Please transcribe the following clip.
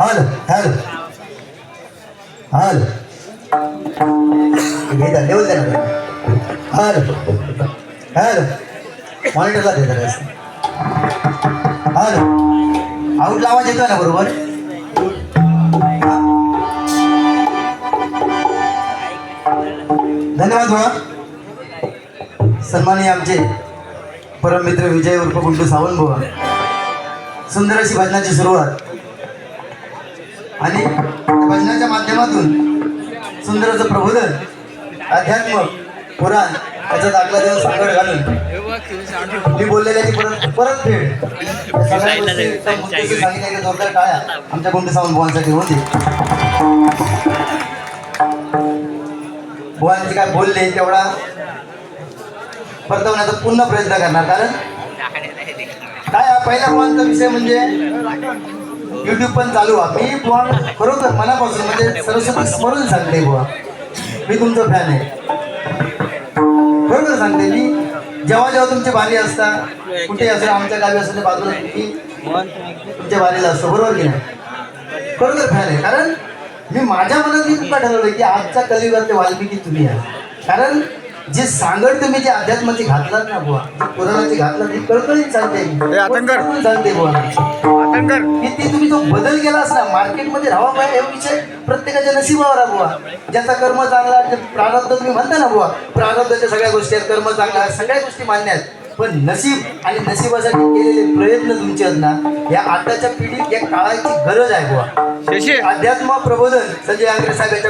ಹೌದು ಹೌದು ಗೀತ ದೇವಸ್ಥಾನ हॅलो हॅलो मॉनिटरला देत हॅलो आऊट आवाज येतो ना बरोबर? धन्यवाद भावा सन्माननीय आमचे परममित्र विजय उर्फ गुंडू सावंत बुवा. सुंदर अशी भजनाची सुरुवात. आणि भजनाच्या माध्यमातून सुंदर असं प्रबोधन अध्यात्म पुराण याचा दाखला देऊन सांगड घालून. मी बोललेल्याची परत परत फेड. सांगितलेल्या जोरदार टाळ्या. आमच्या गुंडू सावंत बुवांसाठी होते? बुवांचे काय बोलले तेवढा परतवण्याचा पूर्ण प्रयत्न करणार कारण काय हा पहिला बुवांचा विषय म्हणजे युट्यूब पण चालू आहे मी बुवा खरोखर मनापासून म्हणजे सरस्वती स्मरून सांगते बुवा. मी तुमचं फॅन आहे. सांगते मी जेव्हा जेव्हा तुमची बारी असता कुठे असेल आमच्या गावी असेल बाजूला मी तुमच्या बारीला असतो बरोबर की नाही? बरोबर फॅन आहे कारण मी माझ्या मनात मी तुमका ठरवलं की आजच्या कलियुगात ते वाल्मिकी तुम्ही आहे कारण जे सांगड तुम्ही जे अध्यात्माची घातलात ना बुवा पुराणाची घातलात ती कळकळीत. कोण सांगते बुवा. आतंकर की ती तुम्ही जो बदल केला असला मार्केटमध्ये राहावा पाहिजे हे विषय प्रत्येकाच्या नशिबावर आहे बुवा. ज्याचा कर्म चांगला प्रारब्ध तुम्ही म्हणता ना बुवा. प्रारब्धाच्या सगळ्या गोष्टी आहेत कर्म चांगला सगळ्या गोष्टी मान्य आहेत. पण नशीब आणि नशिबासाठी केलेले प्रयत्न तुमचे आहेत ना या आताच्या पिढीत या काळाची गरज आहे बुवा. अध्यात्म प्रबोधन संजय आंग्रे साहेब याच्या